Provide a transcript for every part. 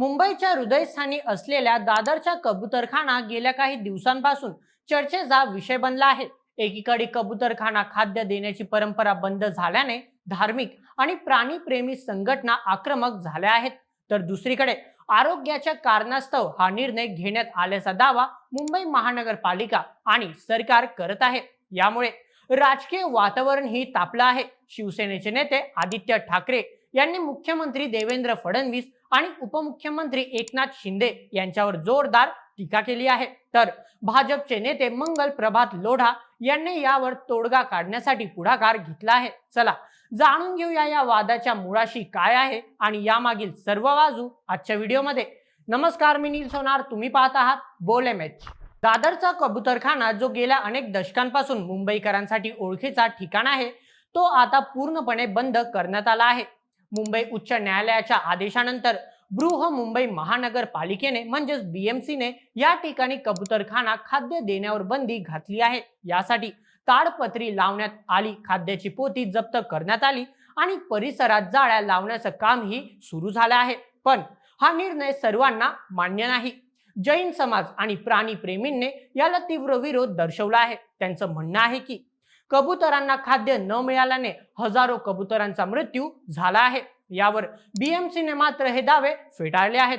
मुंबईच्या हृदयस्थानी असलेल्या दादरच्या कबूतरखाना गेल्या काही दिवसांपासून चर्चेचा विषय बनला आहे. एकीकडे कबूतरखाना खाद्य देण्याची परंपरा बंद झाल्याने धार्मिक आणि प्राणीप्रेमी संघटना आक्रमक झाल्या आहेत. तर दुसरीकडे आरोग्याच्या कारणास्तव हा निर्णय घेण्यात आल्याचा दावा मुंबई महानगरपालिका आणि सरकार करत आहे. यामुळे राजकीय वातावरणही तापलं आहे. शिवसेनेचे नेते आदित्य ठाकरे यांनी मुख्यमंत्री देवेंद्र फडणवीस आणि उपमुख्यमंत्री एकनाथ शिंदे यांच्यावर जोरदार टीका केली आहे. तर भाजपचे नेते मंगल प्रभात लोढा यांनी यावर तोडगा काढण्यासाठी पुढाकार घेतला आहे. चला जाणून घेऊया या वादाच्या मुळाशी काय आहे आणि यामागील सर्व बाजू आजच्या व्हिडिओमध्ये. नमस्कार मी नील सोनार. तुम्ही पाहत आहात बोल एम एच. दादरचा कबूतरखाना जो गेल्या अनेक दशकांपासून मुंबईकरांसाठी ओळखीचा ठिकाण आहे तो आता पूर्णपणे बंद करण्यात आला आहे. मुंबई उच्च न्यायालयाच्या आदेशानंतर बृह मुंबई महानगरपालिकेने म्हणजेच बीएमसीने या ठिकाणी कबूतरखाना खाद्य देण्यावर बंदी घातली आहे. यासाठी ताडपत्री लावण्यात आली. खाद्याची पोती जप्त करण्यात आली आणि परिसरात जाळ्या लावण्याचं कामही सुरू झालं आहे. पण हा निर्णय सर्वांना मान्य नाही. जैन समाज आणि प्राणी प्रेमींनी याला तीव्र विरोध दर्शवला आहे. त्यांचं म्हणणं आहे की कबुतरांना खाद्य न मिळाल्याने हजारो कबुतरांचा मृत्यू झाला आहे. यावर बीएमसीने मात्र हे दावे फेटाळले आहेत.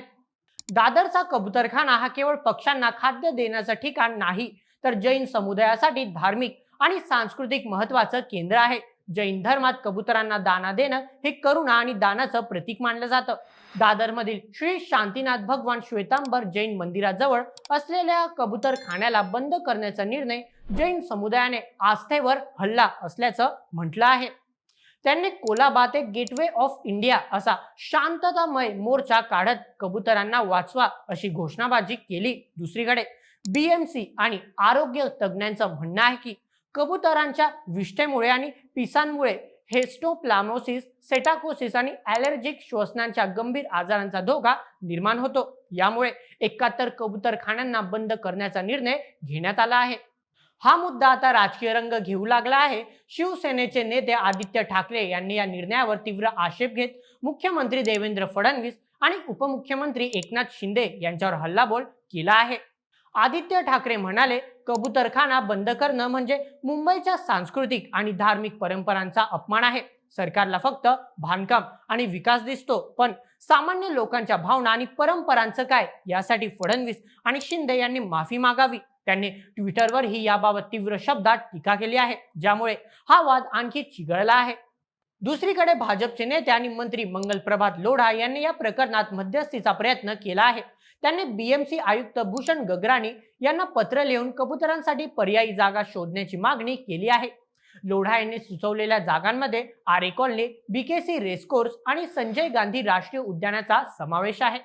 दादरचा कबुतरखाना हा केवळ पक्ष्यांना खाद्य देण्याचं ठिकाण नाही तर जैन समुदायासाठी धार्मिक आणि सांस्कृतिक महत्वाचं केंद्र आहे. जैन धर्मात कबुतरांना दाना देणं हे करुणा आणि दानाचं प्रतीक मानलं जातं. दादरमधील श्री शांतीनाथ भगवान श्वेतांबर जैन मंदिराजवळ असलेल्या कबूतरखान्याला बंद करण्याचा निर्णय जैन समुदायाने आस्थेवर हल्ला असल्याचं म्हटलं आहे. त्यांनी कोलाबाते गेटवे ऑफ इंडिया असा शांततामय मोर्चा काढत कबुतरांना वाचवा अशी घोषणाबाजी केली दुसरीकडे. बीएमसी आणि आरोग्य तज्ज्ञांचं म्हणणं आहे की कबुतरांच्या विष्ठेमुळे आणि पिसांमुळे हेस्टोप्लामोसिस सेटाकोसिस आणि ॲलर्जिक श्वसनांच्या गंभीर आजारांचा धोका निर्माण होतो. यामुळे एकाहत्तर कबुतरखान्यांना बंद करण्याचा निर्णय घेण्यात आला आहे. हा मुद्दा आता राजकीय रंग घेऊ लागला आहे. शिवसेनेचे नेते आदित्य ठाकरे यांनी या निर्णयावर तीव्र आक्षेप घेत मुख्यमंत्री देवेंद्र फडणवीस आणि उपमुख्यमंत्री एकनाथ शिंदे यांच्यावर हल्लाबोल केला आहे. आदित्य ठाकरे म्हणाले कबूतरखाना बंद करणं म्हणजे मुंबईच्या सांस्कृतिक आणि धार्मिक परंपरांचा अपमान आहे. सरकारला फक्त बांधकाम आणि विकास दिसतो पण सामान्य लोकांच्या भावना आणि परंपरांचं काय? यासाठी फडणवीस आणि शिंदे यांनी माफी मागावी. त्यांनी ट्विटरवरही याबाबत तीव्र शब्दात टीका केली आहे ज्यामुळे हा वाद आणखी चिघळला आहे. दुसरीकडे भाजपचे नेते आणि मंत्री मंगल प्रभात लोढा यांनी या प्रकरणात मध्यस्थीचा प्रयत्न केला आहे. त्यांनी बीएमसी आयुक्त भूषण गगराणी यांना पत्र लिहून कबुतरांसाठी पर्यायी जागा शोधण्याची मागणी केली आहे. लोढा यांनी सुचवलेल्या जागांमध्ये आरे कॉलनी बीकेसी रेसकोर्स आणि संजय गांधी राष्ट्रीय उद्यानाचा समावेश आहे.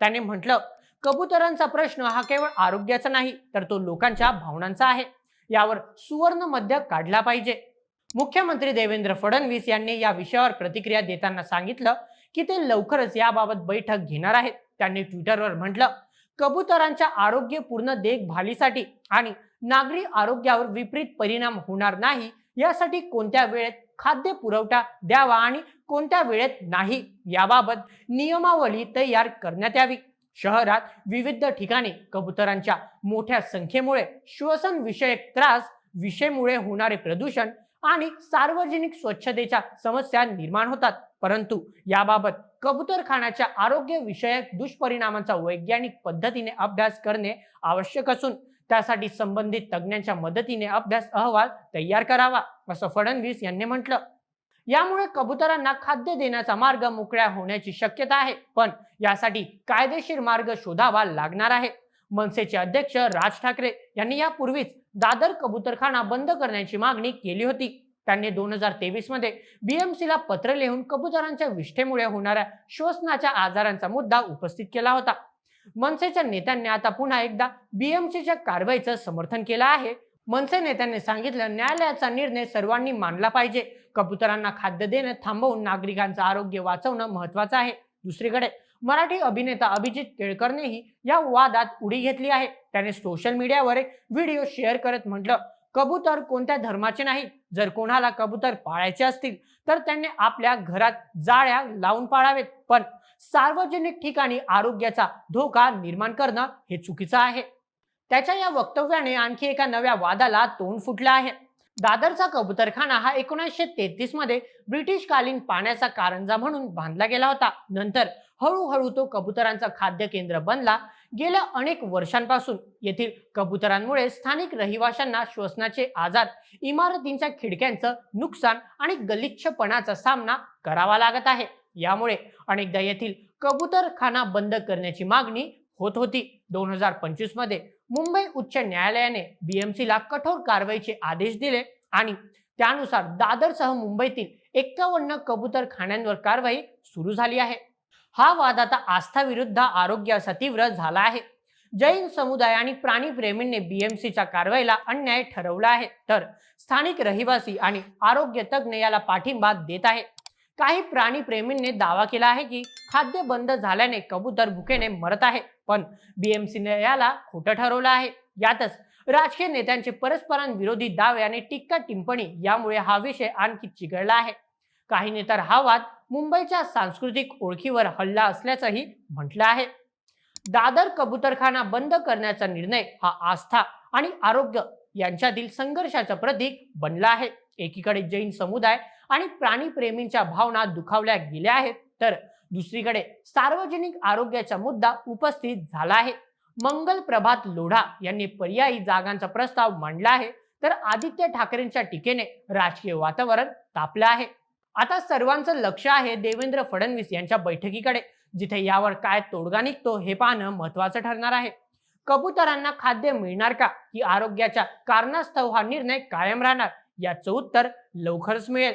त्याने म्हटलं कबुतरांचा प्रश्न हा केवळ आरोग्याचा नाही तर तो लोकांच्या भावनांचा आहे. यावर सुवर्ण मध्य काढला पाहिजे. मुख्यमंत्री देवेंद्र फडणवीस यांनी या विषयावर प्रतिक्रिया देताना सांगितलं की ते लवकरच याबाबत बैठक घेणार आहेत. त्यांनी ट्विटरवर म्हटलं कबुतरांच्या आरोग्यपूर्ण देखभालीसाठी आणि नागरी आरोग्यावर विपरीत परिणाम होणार नाही यासाठी कोणत्या वेळेत खाद्य पुरवठा द्यावा आणि कोणत्या वेळेत नाही याबाबत नियमावली तयार करण्यात यावी. शहरात विविध ठिकाणी कबुतरांच्या मोठ्या संख्येमुळे श्वसन विषयक त्रास विषयमुळे होणारे प्रदूषण आणि सार्वजनिक स्वच्छतेच्या समस्या निर्माण होतात. परंतु याबाबत कबूतरखानाच्या आरोग्य विषयक दुष्परिणामांचा वैज्ञानिक पद्धतीने अभ्यास करणे आवश्यक असून त्यासाठी संबंधित तज्ज्ञांच्या मदतीने अभ्यास अहवाल तयार करावा असं फडणवीस यांनी म्हटलं. यामुळे कबुतरांना खाद्य देण्याचा मार्ग मोकळ्या होण्याची शक्यता आहे पण यासाठी कायदेशीर मार्ग शोधावा लागणार आहे. मनसेचे अध्यक्ष राज ठाकरे यांनी यापूर्वीच दादर कबूतरखाना बंद करण्याची मागणी केली होती. त्यांनी दोन हजार तेवीसमध्ये बीएमसीला पत्र लिहून कबुतरांच्या विष्ठेमुळे होणाऱ्या श्वसनाच्या आजारांचा मुद्दा उपस्थित केला होता. मनसेच्या नेत्यांनी आता पुन्हा एकदा बीएमसीच्या कारवाईचं समर्थन केलं आहे. मनसे नेत्यांनी सांगितलं न्यायालयाचा निर्णय सर्वांनी मानला पाहिजे. कबुतरांना खाद्य देणं थांबवून नागरिकांचं आरोग्य वाचवणं महत्वाचं आहे. दुसरीकडे मराठी अभिनेता अभिजित केळकरनेही या वादात उडी घेतली आहे. त्याने सोशल मीडियावर एक व्हिडिओ शेअर करत म्हटलं कबूतर कोणत्या धर्माचे नाही. जर कोणाला कबूतर पाळायचे असतील तर त्यांनी आपल्या घरात जाळ्या लावून पाळावेत. पण सार्वजनिक ठिकाणी आरोग्याचा धोका निर्माण करणं हे चुकीचं आहे. त्याच्या या वक्तव्याने आणखी एका नव्या वादाला तोंड फुटलं आहे. दादरचा कबुतरखाना हा एकोणीसशे तेहतीसमध्ये ब्रिटिश कालीन पाण्याचा कारंजा म्हणून बांधला गेला होता. नंतर हळूहळू तो कबुतरांचा खाद्य केंद्र बनला. गेल्या अनेक वर्षांपासून येथील कबुतरांमुळे स्थानिक रहिवाशांना श्वसनाचे आजार इमारतींच्या खिडक्यांचं नुकसान आणि गलिच्छपणाचा सामना करावा लागत आहे. यामुळे अनेकदा येथील कबुतरखाना बंद करण्याची मागणी होत होती. दोन हजार पंचवीसमध्ये मुंबई उच्च न्यायालयाने बीएमसीला कठोर कारवाईचे आदेश दिले आणि त्यानुसार दादरसह मुंबईतील एक्कावन्न कबुतरखान्यांवर कारवाई सुरू झाली आहे. हा वाद आता आस्था विरुद्ध आरोग्य असा तीव्र झाला आहे. जैन समुदाय आणि प्राणीप्रेमींनी बीएमसीच्या कारवाईला अन्याय ठरवला आहे. तर स्थानिक रहिवासी आणि आरोग्य तज्ज्ञ याला पाठिंबा देत आहे. काही प्राणीप्रेमींनी दावा केला आहे की खाद्य बंद झाल्याने कबूतर भुकेने मरत आहे. पण बीएमसीने याला खोटं ठरवलं आहे. यातच राजकीय नेत्यांचे परस्परांविरोधी दावे आणि टिक्का टिंपणी यामुळे हा विषय आणखी चिघळला आहे. काही नेतर हा वाद मुंबईच्या सांस्कृतिक ओळखीवर हल्ला असल्याचंही म्हटलं आहे. दादर कबुतरखाना बंद करण्याचा निर्णय हा आस्था आणि आरोग्य यांच्यातील संघर्षाचं प्रतीक बनला आहे. एकीकडे जैन समुदाय आणि प्राणीप्रेमींच्या भावना दुखावल्या गेल्या आहेत. तर दुसरीकडे सार्वजनिक आरोग्याचा मुद्दा उपस्थित झाला आहे. मंगल प्रभात लोढा यांनी पर्यायी जागांचा प्रस्ताव मांडला आहे. तर आदित्य ठाकरेंच्या टीकेने राजकीय वातावरण तापलं आहे. आता सर्वांचं लक्ष आहे देवेंद्र फडणवीस यांच्या बैठकीकडे जिथे यावर काय तोडगा निघतो हे पाहणं महत्वाचं ठरणार आहे. कबुतरांना खाद्य मिळणार का? की आरोग्याच्या कारणास्तव हा निर्णय कायम राहणार याचं उत्तर लवकरच मिळेल.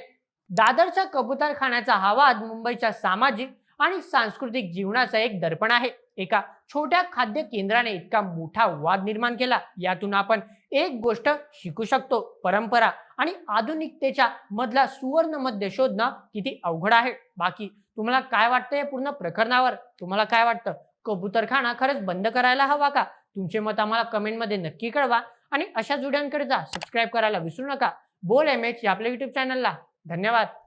दादरच्या कबुतरखान्याचा हा वाद मुंबईच्या सामाजिक आणि सांस्कृतिक जीवनाचा एक दर्पण आहे. एका छोट्या खाद्य केंद्राने इतका मोठा वाद निर्माण केला. यातून आपण एक गोष्ट शिकू शकतो. परंपरा आणि आधुनिकतेच्या मधला सुवर्ण मध्य शोधणं किती अवघड आहे. बाकी तुम्हाला काय वाटतं या पूर्ण प्रकरणावर? तुम्हाला काय वाटतं? कबूतरखाना खरंच बंद करायला हवा का? तुमचे मत आम्हाला कमेंटमध्ये नक्की कळवा. आणि अशा जुड्यांकडे जा. सबस्क्राईब करायला विसरू नका. बोल एम एच या आपल्या युट्यूब चॅनलला धन्यवाद.